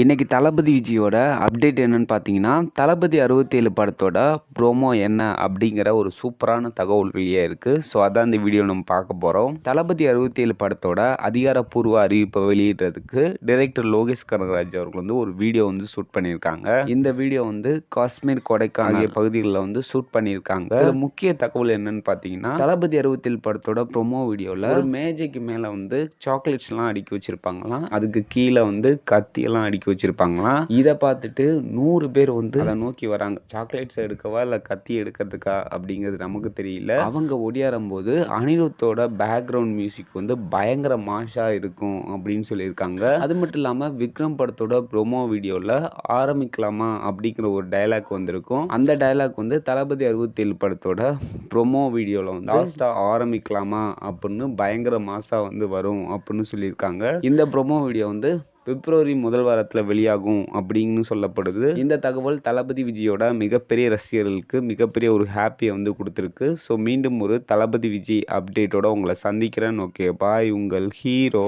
இன்றைக்கி தளபதி விஜயோட அப்டேட் என்னன்னு பார்த்தீங்கன்னா தளபதி அறுபத்தேழு படத்தோட ப்ரோமோ என்ன அப்படிங்கிற ஒரு சூப்பரான தகவல் வெளியே இருக்குது ஸோ அதான் இந்த வீடியோ நம்ம பார்க்க போகிறோம் தளபதி அறுபத்தேழு படத்தோட அதிகாரப்பூர்வ அறிவிப்பை வெளியிடுறதுக்கு டைரக்டர் லோகேஷ் கனகராஜ் அவர்கள் வந்து ஒரு வீடியோ வந்து ஷூட் பண்ணியிருக்காங்க. இந்த வீடியோ வந்து காஷ்மீர் கொடைக்கானல் ஆகிய பகுதிகளில் வந்து ஷூட் பண்ணியிருக்காங்க. முக்கிய தகவல் என்னன்னு பார்த்தீங்கன்னா தளபதி அறுபத்தேழு படத்தோட ப்ரோமோ வீடியோவில் ஒரு மேஜைக்கு மேலே வந்து சாக்லேட்ஸ்லாம் அடுக்கி வச்சுருப்பாங்களாம். அதுக்கு கீழே வந்து கத்தியெல்லாம் அடிக்க வச்சிருப்பாங்களாம் இதை பார்த்துட்டு நூறு பேர் வந்து அதை நோக்கி வராங்க. சாக்லேட்ஸ் எடுக்கவா இல்லை கத்தி எடுக்கிறதுக்கா அப்படிங்கிறது நமக்கு தெரியல. அவங்க ஒடியாரும் போது அனிருத்தோட பேக்ரவுண்ட் மியூசிக் வந்து பயங்கர மாஷா இருக்கும் அப்படின்னு சொல்லியிருக்காங்க. அது மட்டும் இல்லாமல் விக்ரம் படத்தோட ப்ரோமோ வீடியோவில் ஆரம்பிக்கலாமா அப்படிங்கிற ஒரு டயலாக் வந்திருக்கும். அந்த டயலாக் வந்து தளபதி அறுபத்தேழு படத்தோட ப்ரோமோ வீடியோவில் வந்து லாஸ்ட்டாக ஆரம்பிக்கலாமா அப்படின்னு பயங்கர மாசா வந்து வரும் அப்படின்னு சொல்லியிருக்காங்க. இந்த ப்ரோமோ வீடியோ வந்து பிப்ரவரி முதல் வாரத்தில் வெளியாகும் அப்படின்னு சொல்லப்படுது. இந்த தகவல் தளபதி விஜயோட மிகப்பெரிய ரசிகர்களுக்கு மிகப்பெரிய ஒரு ஹாப்பியை வந்து கொடுத்துருக்கு. ஸோ மீண்டும் ஒரு தளபதி விஜய் அப்டேட்டோட உங்களை சந்திக்கிறேன். ஓகே பாய் உங்கள் ஹீரோ.